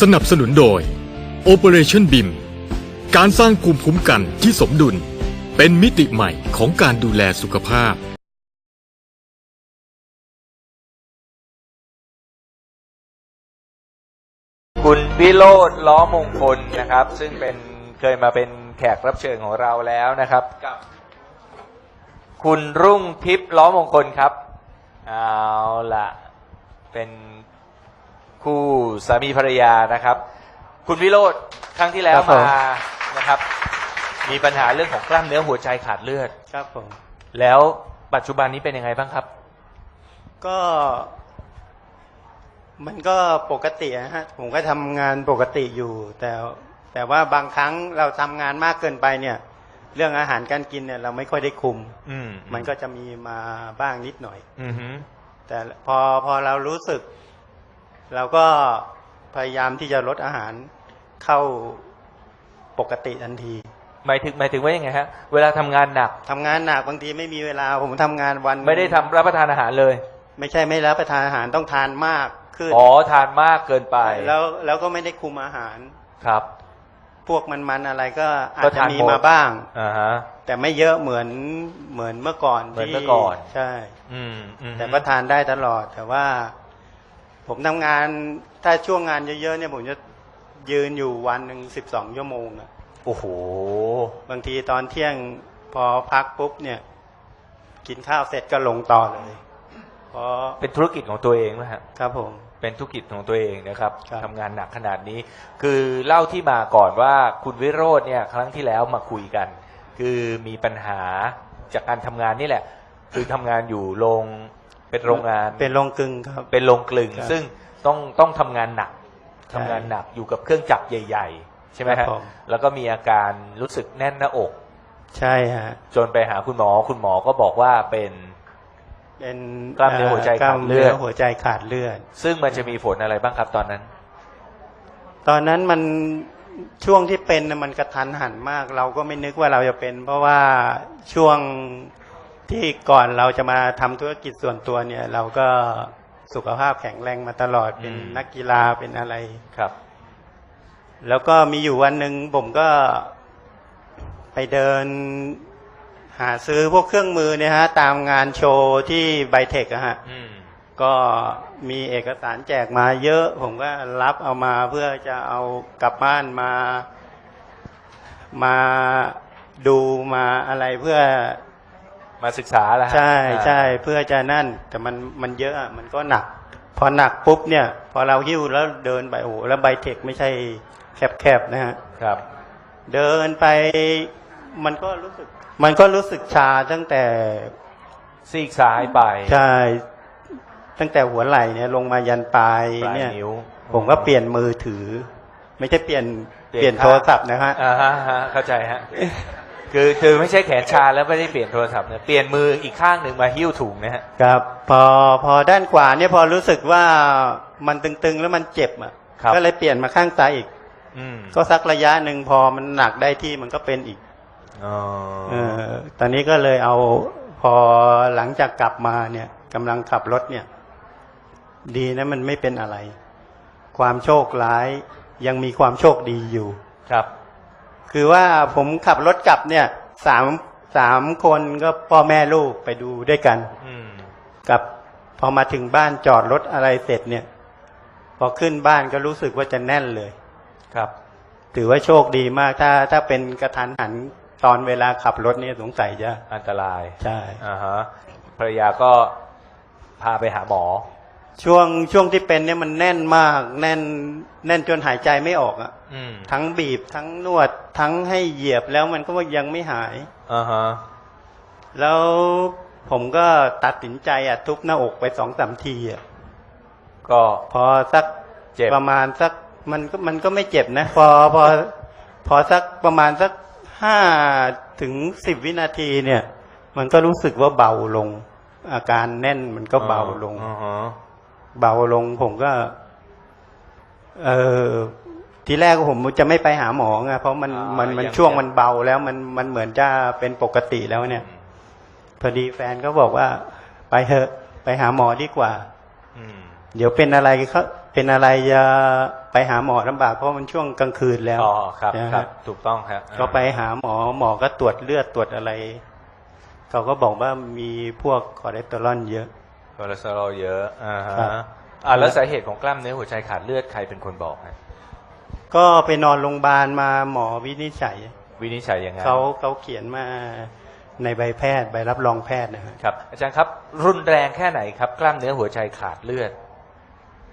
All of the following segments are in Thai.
สนับสนุนโดย Operation BIM การสร้างภูมิคุ้มกันที่สมดุล เป็นมิติใหม่ของการดูแลสุขภาพ คุณวิโรธล้อมงคลนะครับ ซึ่งเป็นเคยมาเป็นแขกรับเชิญของเราแล้วนะครับกับ คุณรุ่งทิพย์ล้อมงคลครับเอาละเป็น คู่สามีภรรยานะครับ คุณวิโรธครั้งที่แล้วครับผม มานะครับ มีปัญหาเรื่องของกล้ามเนื้อหัวใจขาดเลือด ครับผม แล้วปัจจุบันนี้เป็นยังไงบ้างครับ ก็ มันก็ปกตินะฮะ ผมก็ทำงานปกติอยู่ แต่แต่ว่าบางครั้งเราทำงานมากเกินไปเนี่ย เรื่องอาหารการกินเนี่ย เราไม่ค่อยได้คุม อืมมันก็จะมีมาบ้างนิดหน่อย อือฮึแต่พอพอเรารู้สึก เราก็พยายามที่จะลดอาหารเข้าปกติทันที หมายถึงหมายถึงว่ายังไงฮะ เวลาทำงานหนักทำงานหนักบางทีไม่มีเวลาผมทำงานวัน ไม่ได้ทำรับประทานอาหารเลย ไม่ใช่ไม่รับประทานอาหารต้องทานมากขึ้นอ๋อทานมากเกินไป แล้วแล้วก็ไม่ได้คุมอาหารครับ พวกมันๆอะไรก็อาก็จจะทานมีหมดมาบ้างอ่าฮะแต่ไม่เยอะเหมือนเหมือนเมื่อก่อนเหมือนที่เมื่อก่อนใช่อืมอืมแต่ก็ทานได้ตลอดแต่ว่า ผมทำงานถ้าช่วงงานเยอะๆเนี่ยผมจะยืนอยู่วันหนึ่งสิบสองชั่วโมงอะโอ้โห บางทีตอนเที่ยงพอพักปุ๊บเนี่ย กินข้าวเสร็จก็ลงต่อเลยเพราะเป็นธุรกิจของตัวเองนะฮะครับผม เป็นธุรกิจของตัวเองนะครับครับ ทำงานหนักขนาดนี้ คือเล่าที่มาก่อนว่าคุณวิโรธเนี่ย ครั้งที่แล้วมาคุยกัน คือมีปัญหาจากการทำงานนี่แหละ คือทำงานอยู่โรง เป็นโรงงาน เป็นโรงกลึงครับ เป็นโรงกลึงครับซึ่งต้องต้องทำงานหนักใช่ทำงานหนักอยู่กับเครื่องจักรใหญ่ ๆ ใช่ไหมครัฮะบผมแล้วก็มีอาการรู้สึกแน่นหน้าอก ใช่ฮะ จนไปหาคุณหมอ คุณหมอก็บอกว่าเป็น เป็นกล้ามเนื้อหัวใจกล้าขาดมเลืเนื้ออดหัวใจขาดเลือด ซึ่งมันจะมีผลอะไรบ้างครับตอนนั้น ตอนนั้นมันช่วงที่เป็นน่ะมันกระทันหันมาก เราก็ไม่นึกว่าเราจะเป็น เพราะว่าช่วง ที่ก่อนเราจะมาทำธุรกิจส่วนตัวเนี่ย เราก็สุขภาพแข็งแรงมาตลอดเป็นอืมนักกีฬาเป็นอะไรครับ แล้วก็มีอยู่วันหนึ่งผมก็ไปเดินหาซื้อพวกเครื่องมือเนี่ยฮะ ตามงานโชว์ที่ไบเทคอะฮะอืมก็มีเอกสารแจกมาเยอะ ผมก็รับเอามาเพื่อจะเอากลับบ้านมา มาดูมาอะไรเพื่อ มาศึกษาแล้วฮะใช่อ่าใช่เพื่อจะนั่น แต่มันมันเยอะอะมันก็หนัก พอหนักปุ๊บเนี่ย พอเราหิ้วแล้วเดินไปโอ้โหแล้วไบเทคไม่ใช่แคบๆนะฮะครับ เดินไปมันก็รู้สึก มันก็รู้สึกชาตั้งแต่ซีกซ้ายไปใช่ตั้งแต่หัวไหล่เนี่ย ลงมายันปลายปลายเนี่ยนิ้วผมก็เปลี่ยนมือถือ ไม่ใช่เปลี่ยนเปลี่ยนเปลี่ยนข้างโทรศัพท์นะฮะอ่าฮะฮะเข้าใจฮะ คือคือไม่ใช่แขนชาแล้วไม่ได้เปลี่ยนโทรศัพท์เนี่ยเปลี่ยนมืออีกข้างหนึ่งมาหิ้วถุงนะฮะครับ พอพอด้านขวาเนี่ยพอรู้สึกว่ามันตึงๆแล้วมันเจ็บอะครับก็เลยเปลี่ยนมาข้างซ้ายอีกอืมก็สักระยะหนึ่งพอมันหนักได้ที่มันก็เป็นอีกอ๋อเออตอนนี้ก็เลยเอาพอหลังจากกลับมาเนี่ยกำลังขับรถเนี่ย ดีนะมันไม่เป็นอะไร ความโชคร้ายยังมีความโชคดีอยู่ ครับ คือว่าผมขับรถกลับเนี่ยสามสามคนก็พ่อแม่ลูกไปดูด้วยกันอืมกับพอมาถึงบ้านจอดรถอะไรเสร็จเนี่ย พอขึ้นบ้านก็รู้สึกว่าจะแน่นเลย ครับ ถือว่าโชคดีมากถ้าถ้าเป็นกระทันหันตอนเวลาขับรถเนี่ยสงสัยจะอันตรายใช่อ่าฮะภรรยาก็พาไปหาหมอ ช่วงช่วงที่เป็นเนี่ยมันแน่นมาก แน่น แน่นจนหายใจไม่ออกอะอืมทั้งบีบทั้งนวด ทั้งให้เหยียบแล้วมันก็ยังไม่หายอ่าฮะแล้วผมก็ตัดสินใจอะทุบหน้าอกไปสองสามทีอะก็พอสักเจ็บประมาณสักมันก็มันก็ไม่เจ็บนะ พอพอ พอสักประมาณสักห้าถึงสิบวินาทีเนี่ย มันก็รู้สึกว่าเบาลง อาการแน่นมันก็เบาลงอ่าฮะ เบาลง ผมก็ เออทีแรกผมจะไม่ไปหาหมอไงเพราะมันมันมันช่วงมันเบาแล้วมันมันเหมือนจะเป็นปกติแล้วเนี่ยพอดีแฟนก็บอกว่า ไปเถอะ ไปหาหมอดีกว่าอืมเดี๋ยวเป็นอะไรเขาเป็นอะไรจะไปหาหมอลำบากเพราะมันช่วงกลางคืนแล้วอ๋อครับนะครัฮะบถูกต้องครับก็ไปหาหมอหมอก็ตรวจเลือดตรวจอะไรเขาก็บอกว่ามีพวกคอเลสเตอรอลเยอะ คอเลสเตอรอลเยอะอ่าฮะครับ อ่าแล้วสาเหตุของกล้ามเนื้อหัวใจขาดเลือดใครเป็นคนบอกฮะก็ไปนอนโรงพยาบาลมาหมอวินิจฉัยวินิจฉัยยังไงเขาเขาเขียนมาในใบแพทย์ใบรับรองแพทย์นะฮะครับอาจารย์ครับ รุนแรงแค่ไหนครับ กล้ามเนื้อหัวใจขาดเลือด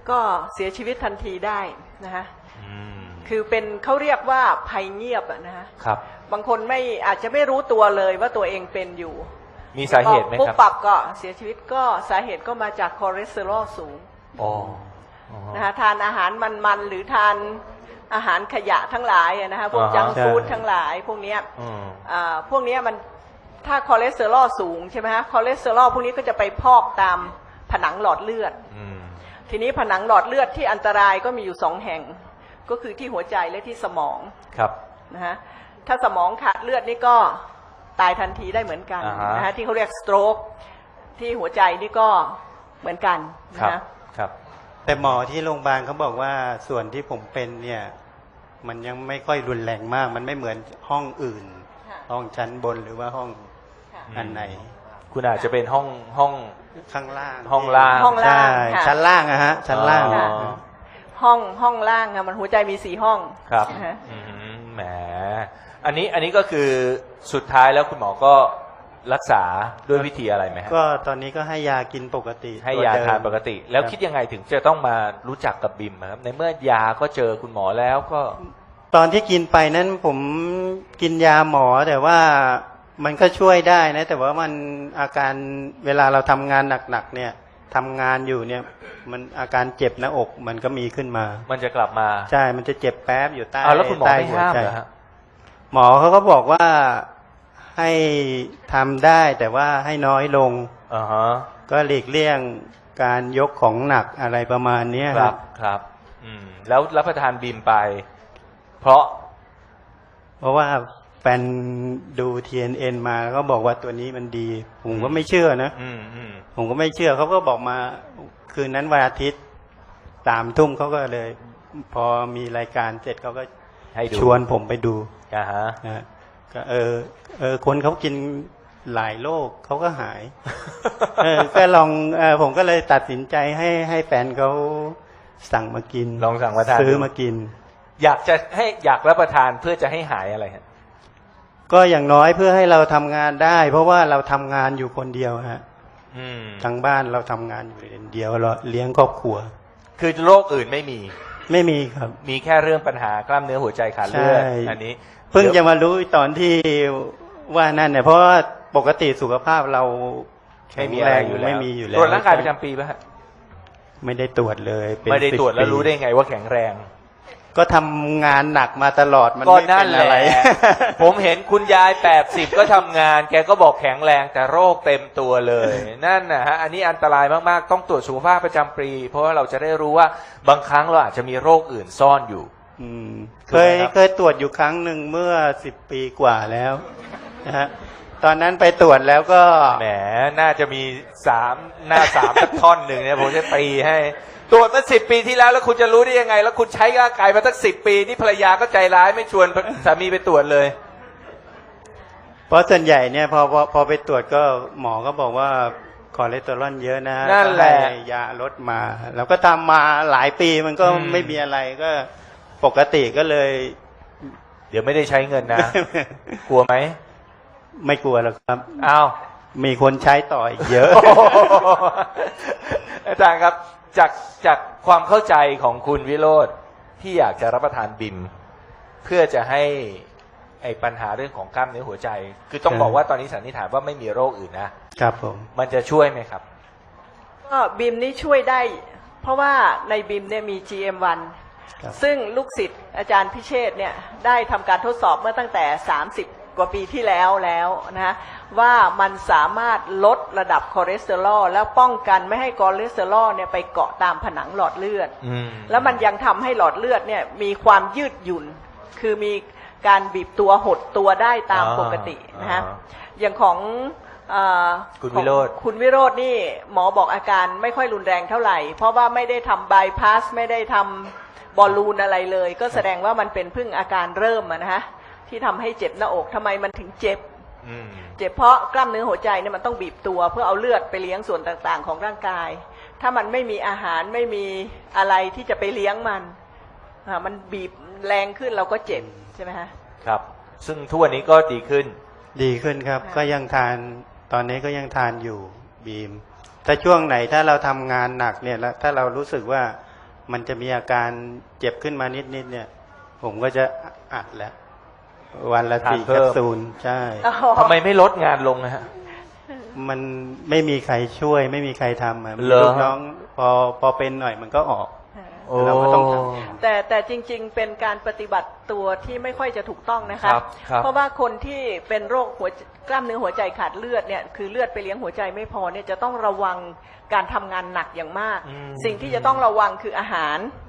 ก็เสียชีวิตทันทีได้นะคะอืมคือเป็นเขาเรียกว่าภัยเงียบอะนะคะครับ บางคนไม่อาจจะไม่รู้ตัวเลยว่าตัวเองเป็นอยู่ มีสาเหตุไหมปุ๊ครับปรับก็เสียชีวิตก็สาเหตุก็มาจากคอเลสเตอรอลสูงอ๋อ นะคะทานอาหารมันๆหรือทานอาหารขยะทั้งหลายอะนะคะพวกอ่าฮะ จังก์ฟู้ดใช่ ทั้งหลายพวกเนี้ย อืม อ่าพวกเนี้ยมันถ้าคอเลสเตอรอลสูงใช่ไหมฮะคอเลสเตอรอลพวกนี้ก็จะไปพอกตามผนังหลอดเลือด อืม ทีนี้ผนังหลอดเลือดที่อันตรายก็มีอยู่สองแห่ง ก็คือที่หัวใจและที่สมองครับ นะฮะถ้าสมองขาดเลือดนี่ก็ ตายทันทีได้เหมือนกันอ่าฮะ นะฮะที่เขาเรียกสโตรกที่หัวใจนี่ก็เหมือนกันครับนะครับแต่หมอที่โรงพยาบาลเขาบอกว่าส่วนที่ผมเป็นเนี่ย มันยังไม่ค่อยรุนแรงมาก มันไม่เหมือนห้องอื่น ค่ะห้องชั้นบนหรือว่าห้องค่ะ อันไหน คุณอาจจะเป็นห้องห้อง ข้างล่างห้องล่าง ห้องล่างใช่ค่ะ ชั้นล่างอะฮะ ชั้นล่าง อ๋อนะห้องห้องล่างอะมันหัวใจมีสี่ห้องครับนะฮะ อืมแหม อันนี้อันนี้ก็คือสุดท้ายแล้วคุณหมอก็รักษาด้วยวิธีอะไรไหมฮะก็ตอนนี้ก็ให้ยากินปกติให้ตัวยาเดิมทานปกติ แล้วครับคิดยังไงถึงจะต้องมารู้จักกับบิมอะครับในเมื่อยาก็เจอคุณหมอแล้วก็ ตอนที่กินไปนั้นผมกินยาหมอแต่ว่ามันก็ช่วยได้นะ แต่ว่ามันอาการเวลาเราทำงานหนักๆเนี่ยทำงานอยู่เนี่ย มันอาการเจ็บหน้าอกมันก็มีขึ้นมา มันจะกลับมาใช่มันจะเจ็บแป๊บอยู่ใต้เอาแล้วคุณหมอใต้ไม่หัวห้ามใจเหรอฮะ หมอเขาก็บอกว่าให้ทำได้แต่ว่าให้น้อยลง อ่าฮะก็หลีกเลี่ยงการยกของหนักอะไรประมาณเนี้ยครับครับ อืม แล้วรับประทานบิมไป เพราะเพราะว่าแฟนดู TNN มาแล้วก็บอกว่าตัวนี้มันดี ผมก็ไม่เชื่อนะ อืมอืมผมก็ไม่เชื่อเขาก็บอกมาคืนนั้นวันอาทิตย์สามทุ่มเขาก็เลย พอมีรายการเสร็จเขาก็ ให้ดูชวนผมไปดูอ่าฮะนะฮะก็เออเออคนเขากินหลายโรคเขาก็หาย เออก็ลองเออผมก็เลยตัดสินใจให้ให้แฟนเขาสั่งมากิน ลองสั่งมาทานซื้อดูมากิน อยากจะให้อยากรับประทานเพื่อจะให้หายอะไรฮะก็อย่างน้อยเพื่อให้เราทำงานได้ เพราะว่าเราทำงานอยู่คนเดียวฮะอืมทางบ้านเราทำงานอยู่คนเดียวเราเลี้ยงครอบครัว คือโรคอื่นไม่มี ไม่มีครับ มีแค่เรื่องปัญหากล้ามเนื้อหัวใจขาดเลือดใช่ อันนี้เพิ่งดี๋ยวจะมารู้ตอนที่ว่านั่นเนี่ยเพราะว่าปกติสุขภาพเราแข็ไม่งมีแรอะไรงอยู่แล้วไม่มีอยู่แล้วตรวจร่างกายประจำปีป่ะฮะไม่ได้ตรวจเลยเป็นไม่ได้10ตรวจแล้วปีรู้ได้ไงว่าแข็งแรง ก็ทำงานหนักมาตลอดมันก็ไม่นั่เป็นนแหอะไร ละ ผมเห็นคุณยายแปดสิบก็ทำงาน แกก็บอกแข็งแรงแต่โรคเต็มตัวเลย นั่นนะฮะ อันนี้อันตรายมากๆ ต้องตรวจสุขภาพประจำปี เพราะว่าเราจะได้รู้ว่าบางครั้งเราอาจจะมีโรคอื่นซ่อนอยู่ อืมถูเคกไหมยครับ เคยตรวจอยู่ครั้งหนึ่งเมื่อสิบปีกว่าแล้วนะฮะตอนนั้นไปตรวจแล้วก็ แหม น่าจะมีสามหน้าสามสักท่อนหนึ่งเนี่ยผมจะตีให้ ตรวจมาสิบปีที่แล้วแล้วคุณจะรู้ได้ยังไง แล้วคุณใช้ร่างกายมาตั้งสิบปีนี่ภรรยาก็ใจร้ายไม่ชวนสามีไปตรวจเลย เพราะส่วนใหญ่เนี่ยพอพอพอไปตรวจก็หมอก็บอกว่าคอเลสเตอรอลเยอะนะนั่นแหละ ก็ให้ยาลดมาแล้วก็ทำมาหลายปีมันก็อืม ไม่มีอะไรก็ปกติก็เลย เดี๋ยวไม่ได้ใช้เงินนะ กลัวไหมไม่กลัวหรอกครับ อ้าว มีคนใช้ต่ออีกเยอะ อาจารย์ครับ จากจากความเข้าใจของคุณวิโรธที่อยากจะรับประทานบิม เพื่อจะให้ไอ้ปัญหาเรื่องของกล้ามเนื้อหัวใจ คือต้องใช่บอกว่าตอนนี้สันนิษฐานว่าไม่มีโรคอื่นนะครับผมมันจะช่วยไหมครับ ก็บิมนี่ช่วยได้ เพราะว่าในบิมเนี่ยมี GM1 ครับซึ่งลูกศิษย์อาจารย์พิเชษเนี่ยได้ทำการทดสอบเมื่อตั้งแต่ 30 กว่าปีที่แล้วแล้วนะฮะว่ามันสามารถลดระดับคอเลสเตอรอลแล้วป้องกันไม่ให้คอเลสเตอรอลเนี่ยไปเกาะตามผนังหลอดเลือดอืมแล้วมันยังทำให้หลอดเลือดเนี่ยมีความยืดหยุ่น คือมีการบีบตัวหดตัวได้ตามอ่าปกตินะฮะอ่าอย่างของเอ่อคุณวิโรจน์ของคุณวิโรจน์นี่หมอบอกอาการไม่ค่อยรุนแรงเท่าไหร่ เพราะว่าไม่ได้ทำบายพาสไม่ได้ทำบอลลูนอะไรเลย ก็แสดงว่ามันเป็นเพิ่งอาการเริ่มอะนะฮะ ที่ทำให้เจ็บหน้าอกทำไมมันถึงเจ็บ อืม เจ็บเพราะกล้ามเนื้อหัวใจเนี่ยมันต้องบีบตัว เพื่อเอาเลือดไปเลี้ยงส่วนต่างๆ ของร่างกาย ถ้ามันไม่มีอาหารไม่มีอะไรที่จะไปเลี้ยงมันอ่ามันบีบแรงขึ้นเราก็เจ็บใช่ไหมฮะ ครับ ซึ่งทุกวันนี้ก็ดีขึ้น ดีขึ้นครับ ค่ะ ก็ยังทานตอนนี้ก็ยังทานอยู่บีม แต่ช่วงไหนถ้าเราทำงานหนักเนี่ยแล้วถ้าเรารู้สึกว่ามันจะมีอาการเจ็บขึ้นมานิดๆเนี่ย ผมก็จะอัดแล้ว วันละทานสี่เพิ่แคมปซูลใช่ ทำไมไม่ลดงานลงนะฮะ มันไม่มีใครช่วยไม่มีใครทำอะมีเหรอ ลูกน้องพอพอเป็นหน่อยมันก็ออก เราก็ต้องทำแต่แต่จริงๆ เป็นการปฏิบัติตัวที่ไม่ค่อยจะถูกต้องนะคะ ครับครับเพราะว่าคนที่เป็นโรคหัวกล้ามเนื้อหัวใจขาดเลือดเนี่ยคือเลือดไปเลี้ยงหัวใจไม่พอเนี่ยจะต้องระวังการทำงานหนักอย่างมาก อืม สิ่งที่จะต้องระวังคืออาหารอืม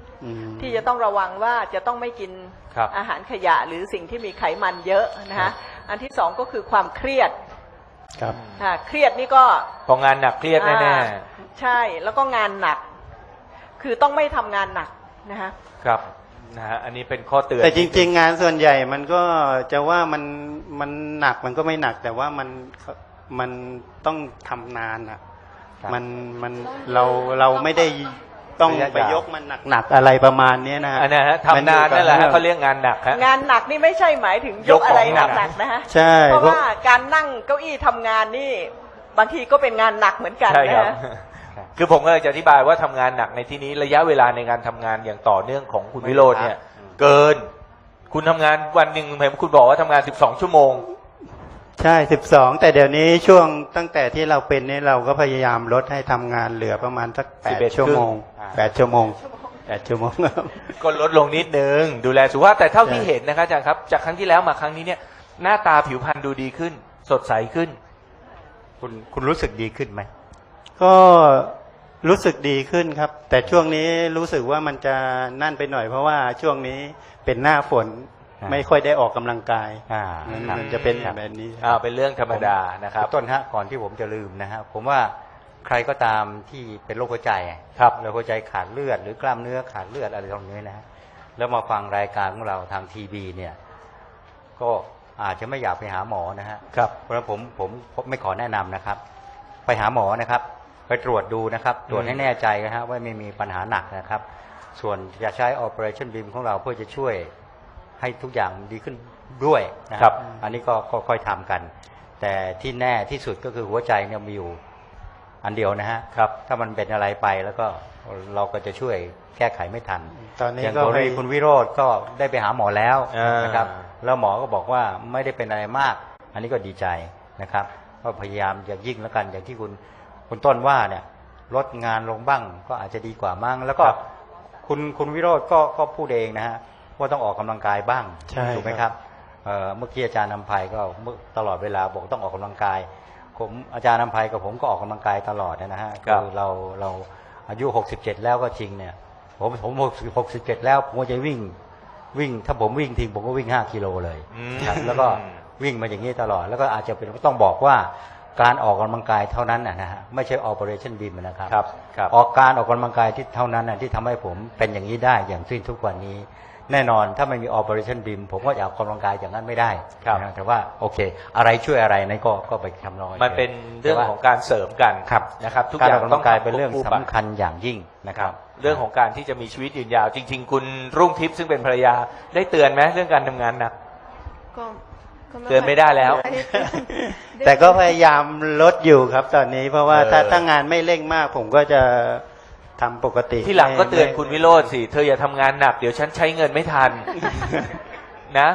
ที่จะต้องระวังว่าจะต้องไม่กินครับอาหารขยะหรือสิ่งที่มีไขมันเยอะนะคะอันที่สองก็คือความเครียดครับอ่าเครียดนี่ก็พองานหนักเครียดแน่อ่าใช่แล้วก็งานหนัก คือต้องไม่ทำงานหนักนะคะๆครับนะฮะอันนี้เป็นข้อเตือนแต่จริง ๆ งานส่วนใหญ่มันก็จะว่ามันมันหนักมันก็ไม่หนัก แต่ว่ามันมันต้องทำนานอะครับมันมันเราเราไม่ได้ ต้องระยะไปยาวยกมันหนักๆอะไรประมาณเนี้ยนะอันนั้นฮะทำนานนั่นแหละฮะเขาเรียกงานหนักฮะ งานหนักนี่ไม่ใช่หมายถึงยยกกอะไรของหหนักนักๆนะฮะใช่เพราะเพราะ ว่าการนั่งเก้าอี้ทำงานนี่ บางทีก็เป็นงานหนักเหมือนกันใช่คนะรับฮะคือผมก็เลยจะอธิบายว่าทำงานหนักในที่นี้ระยะเวลาในการทำงานอย่างต่อเนื่องของคุณวิโรจน์เนี่ย เกิน คุณทำงานวันหนึ่งเห็นคุณบอกว่าทำงาน 12 ชั่วโมง ใช่สิบสองแต่เดี๋ยวนี้ช่วงตั้งแต่ที่เราเป็นเนี่ยเราก็พยายามลดให้ทำงานเหลือประมาณสักแปด11ชั่วโมงอ่าแปดชั่วโมงแปดชั่วโมงครับก็ลดลงนิดนึง ดูแลสุขภาพแต่เท่าที่ใช่เห็นนะครับอาจารย์ครับ จากครั้งที่แล้วมาครั้งนี้เนี่ย หน้าตาผิวพรรณดูดีขึ้น สดใสขึ้น คุณคุณรู้สึกดีขึ้นไหมก็รู้สึกดีขึ้นครับ แต่ช่วงนี้รู้สึกว่ามันจะนั่นไปหน่อยเพราะว่าช่วงนี้เป็นหน้าฝนอ่า ไม่ค่อยได้ออกกำลังกายอ่ามันครับมันจะเป็นครับแบบนี้อ่าเป็นเรื่องธรรมดานะครับณต้นฮะก่อนที่ผมจะลืมนะฮะผมว่าใครก็ตามที่เป็นโรคหัวใจครับโรคหัวใจขาดเลือดหรือกล้ามเนื้อขาดเลือดอะไรตรงนี้นะฮะแล้วมาฟังรายการของเราทางทีวีเนี่ย ก็อาจจะไม่อยากไปหาหมอนะฮะครับเพราะฉะนั้นผมผมผมไม่ขอแนะนำนะครับ ไปหาหมอนะครับ ไปตรวจดูนะครับ ตรวจให้แน่ใจนะฮะว่าไม่มีปัญหาหนักนะครับ ส่วนจะใช้ Operation Beam ของเราเพื่อจะช่วย ให้ทุกอย่างดีขึ้นด้วยนะคครัรับบอันนี้ก็ก็ค่อยทำกัน แต่ที่แน่ที่สุดก็คือหัวใจเนี่ยมีอยู่อันเดียวนะฮะครับ ถ้ามันเป็นอะไรไปแล้วก็เราก็จะช่วยแก้ไขไม่ทัน ตอนนี้อย่างก็กรณีไปคุณวิโรธก็ได้ไปหาหมอแล้วอ่านนะครับ แล้วหมอก็บอกว่าไม่ได้เป็นอะไรมาก อันนี้ก็ดีใจนะครับ ก็พยายามอย่างยิ่งแล้วกันอย่างที่คุณคุณต้นว่าเนี่ยลดงานลงบ้างก็อาจจะดีกว่ามั่งแล้วก็ครับคุณคุณวิโรธก็ก็พูดเองนะฮะ ว่าต้องออกกำลังกายบ้างใช่ถูกไหมครับเอ่อเมื่อกี้อาจารย์นำภัยก็เมื่อตลอดเวลาบอกต้องออกกำลังกาย ผมอาจารย์นำภัยกับผมก็ออกกำลังกายตลอดนะฮะครับคือเราเราอายุ67แล้วก็จริงเนี่ย ผมผม67แล้วผมก็จะวิ่งวิ่ง ถ้าผมวิ่งทิ้งผมก็วิ่ง5กิโลเลยอืมครับแล้วก็วิ่งมาอย่างนี้ตลอด แล้วก็อาจจะเป็นต้องบอกว่าการออกกำลังกายเท่านั้นนะนะฮะไม่ใช่ operation beam นะครับครับครับออกการออกกำลังกายที่เท่านั้นนะที่ทำให้ผมเป็นอย่างนี้ได้อย่างสิ้นทุกวันนี้ แน่นอนถ้าไม่มี operation beam ผมก็จะออกกำลังกายอย่างนั้นไม่ได้ครับ นะแต่ว่าโอเค อะไรช่วยอะไรนั่นก็ก็ไปทำนองมันเป็นเรื่องของการเสริมกันครับนะครับ ทุกการอย่าองอกกำลังกายเป็นเรื่องควบสำคู่ไป คัญอย่างยิ่งนะครับ เรื่องของการที่จะมีชีวิตยืนยาว จริง ๆ คุณรุ่งทิพย์ซึ่งเป็นภรรยาได้เตือนไหมเรื่องการทำงานหนัก ก็ก็เตือนไม่ได้แล้วไม่ได้เตือนแต่ก็พยายามลดอยู่ครับตอนนี้ เพราะว่าเออถ้าถ้างานไม่เร่งมาก ผมก็จะ ทำปกติ ที่หลังก็ไม่เตือนไม่คุณวิโรธสิ เธออย่าทำงานหนัก เดี๋ยวฉันใช้เงินไม่ทัน นะ